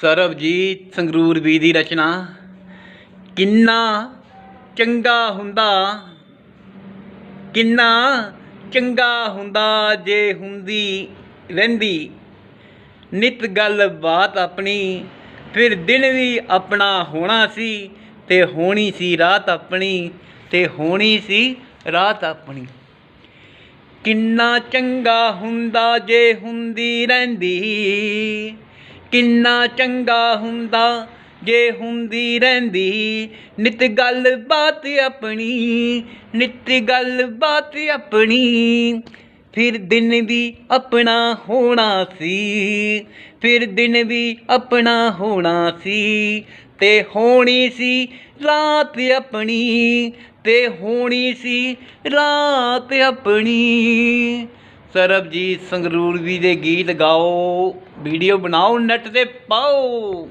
ਸਰਬਜੀਤ ਸੰਗਰੂਰ ਵੀ ਦੀ ਰਚਨਾ, ਕਿੰਨਾ ਚੰਗਾ ਹੁੰਦਾ, ਕਿੰਨਾ ਚੰਗਾ ਹੁੰਦਾ ਜੇ ਹੁੰਦੀ ਰਹਿੰਦੀ। ਨਿਤ ਗੱਲ ਬਾਤ ਆਪਣੀ, ਫਿਰ ਦਿਨ ਵੀ ਆਪਣਾ ਹੋਣਾ ਸੀ ਤੇ ਹੋਣੀ ਸੀ ਰਾਤ ਆਪਣੀ, ਤੇ ਹੋਣੀ ਸੀ ਰਾਤ ਆਪਣੀ। ਕਿੰਨਾ ਚੰਗਾ ਹੁੰਦਾ ਜੇ ਹੁੰਦੀ ਰਹਿੰਦੀ। ਕਿੰਨਾ ਚੰਗਾ ਹੁੰਦਾ, ਜੇ ਹੁੰਦੀ ਰਹਿੰਦੀ। ਨਿਤ ਗੱਲ ਬਾਤ ਆਪਣੀ, ਨਿਤ ਗੱਲ ਬਾਤ ਆਪਣੀ। ਫਿਰ ਦਿਨ ਵੀ ਆਪਣਾ ਹੋਣਾ ਸੀ, ਫਿਰ ਦਿਨ ਵੀ ਆਪਣਾ ਹੋਣਾ ਸੀ। ਤੇ ਹੋਣੀ ਸੀ ਰਾਤ ਆਪਣੀ, ਤੇ ਹੋਣੀ ਸੀ ਰਾਤ ਆਪਣੀ। ਸਰਬਜੀਤ ਸੰਗਰੂਰ ਵੀ ਦੇ ਗੀਤ ਗਾਓ ਵੀਡੀਓ ਬਣਾਓ ਨੈਟ ਤੇ ਪਾਓ।